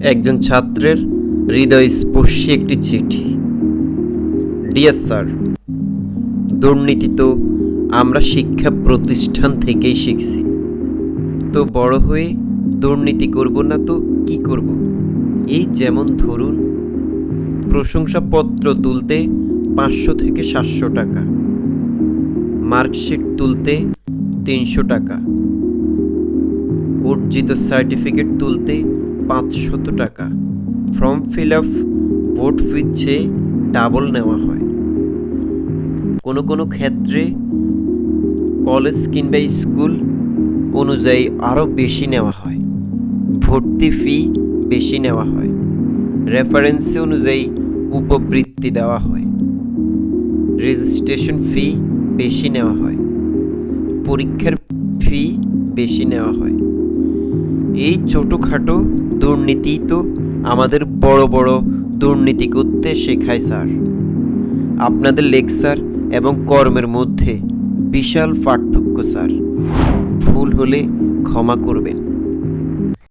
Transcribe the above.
একজন ছাত্রের হৃদয়স্পর্শী একটি চিঠি। ডিয়ার স্যার, দুর্নীতি তো আমরা শিক্ষা প্রতিষ্ঠান থেকেই শিখছি। তো বড় হয়ে দুর্নীতি করব না তো কি করব? এই যেমন ধরুন, প্রশংসাপত্র তুলতে পাঁচশো থেকে সাতশো টাকা, মার্কশিট তুলতে তিনশো টাকা, অর্জিত সার্টিফিকেট তুলতে পাঁচশত টাকা। ফর্ম ফিল আপ, ভোট ফিচ্ছে ডাবল নেওয়া হয়। কোনো কোনো ক্ষেত্রে কলেজ কিংবা স্কুল অনুযায়ী আরও বেশি নেওয়া হয়। ভর্তি ফি বেশি নেওয়া হয়। রেফারেন্স অনুযায়ী উপবৃত্তি দেওয়া হয়। রেজিস্ট্রেশন ফি বেশি নেওয়া হয়। পরীক্ষার ফি বেশি নেওয়া হয়। এই ছোটোখাটো দুর্নীতি তো আমাদের বড় বড় দুর্নীতি করতে শেখায় স্যার। আপনাদের লেকচার এবং কর্মের মধ্যে বিশাল পার্থক্য, স্যার। ভুল হলে ক্ষমা করবেন।